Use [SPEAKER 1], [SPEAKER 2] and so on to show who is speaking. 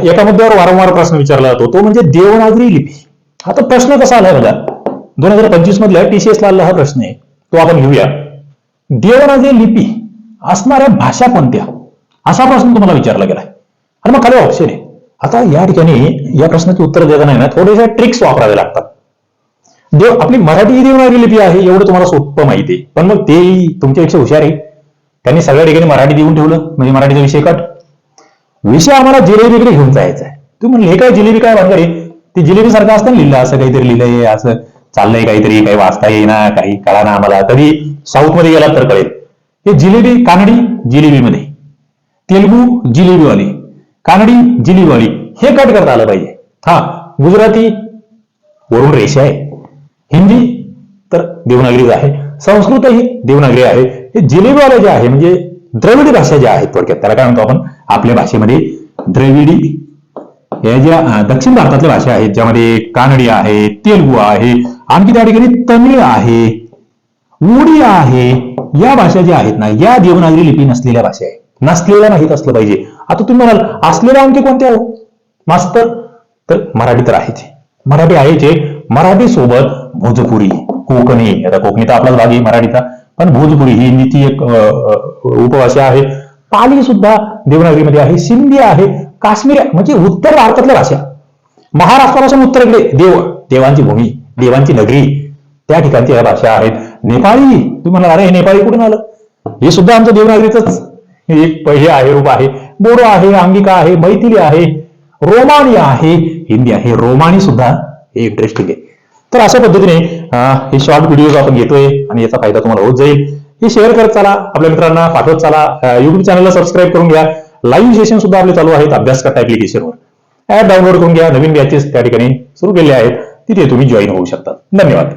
[SPEAKER 1] एका मुद्द्यावर वारंवार प्रश्न विचारला जातो. तो म्हणजे देवनागरी लिपी. आता प्रश्न कसा आलाय बघा? दोन हजार पंचवीस मधल्या टीसीएस ला आला हा प्रश्न आहे. तो आपण घेऊया. देवनागरी लिपी असणाऱ्या भाषा कोणत्या? असा प्रश्न तुम्हाला विचारला गेलाय. आणि मग खाली ऑप्शन आहे. आता या ठिकाणी या प्रश्नाचे उत्तर देताना ना थोड्याशा ट्रिक्स वापरावे लागतात. देव आपली मराठी ही देवनागरी लिपी आहे एवढं तुम्हाला सोपं माहिती आहे. पण मग ते तुमच्यापेक्षा हुशार आहे. त्यांनी सगळ्या ठिकाणी मराठी देऊन ठेवलं. म्हणजे मराठीचा विषय कट. विषय आम्हाला जिलेबीकडे घेऊन जायचा आहे तू म्हणले हे काय जिलेबी काय भानगड रे ते जिलेबी सारखं असतं ना लिहिलं असं काहीतरी लिहिलंय असं चाललंय काहीतरी काही वाचता येईना काही कळा ना आम्हाला. कधी साऊथमध्ये गेलात तर कळेल. हे जिलेबी कानडी जिलेबीमध्ये. तेलगू जिलेबीवाली. कानडी जिलेबीवाली. हे कट करता आलं पाहिजे. हा गुजराती वरून रेषा आहे. हिंदी तर देवनागरीच आहे. संस्कृत ही देवनागरी आहे. हे जिलेबीवाले जे आहे म्हणजे द्रविडी भाषा ज्या आहेत थोडक्यात त्याला काय म्हणतो आपण? आपल्या भाषेमध्ये द्रविडी. या ज्या दक्षिण भारतातल्या भाषा आहेत ज्यामध्ये कानडी आहे तेलगू आहे आणखी त्या ठिकाणी तमिळ आहे उडी आहे या भाषा ज्या आहेत ना या देवनागरी लिपी नसलेल्या भाषा आहेत. नसलेल्या माहीत असलं पाहिजे. आता तुम्ही म्हणाल असलेल्या आणखी कोणत्या हो मास्तर. तर मराठी तर आहेच. मराठी आहेच. आहे. मराठी सोबत भोजपुरी कोकणी. आता कोकणी तर आपलाच भाग आहे मराठीचा. पण भोजपुरी ही नीती एक उपभाषा आहे. पाली सुद्धा देवनागरीमध्ये आहे सिंधी आहे काश्मीरी म्हणजे उत्तर भारतातल्या भाषा. महाराष्ट्रापासून उत्तरेकडे देव देवांची भूमी देवांची नगरी त्या ठिकाणची ह्या भाषा आहेत. नेपाळी तुम्ही म्हणाल अरे हे नेपाळी कुठून आलं? हे सुद्धा आमचं देवनागरीच एक हे आहे रूप आहे. बोडो आहे अंगिका आहे मैथिली आहे रोमानी आहे हिंदी आहे. रोमानी सुद्धा हे इंटरेस्टिंग आहे. तर अशा पद्धतीने हे शॉर्ट व्हिडिओज आपण घेतोय आणि याचा फायदा तुम्हाला होत जाईल. हे शेअर करत चला. आपल्या मित्रांना पाठवत चला. युट्यूब चॅनलला सबस्क्राईब करून घ्या. लाईव्ह सेशन सुद्धा आपले चालू आहेत अभ्यास करता ऍप्लिकेशनवर ऍप डाउनलोड करून घ्या. नवीन बॅचेस त्या ठिकाणी सुरू केले आहेत. तिथे तुम्ही जॉईन होऊ शकता. धन्यवाद.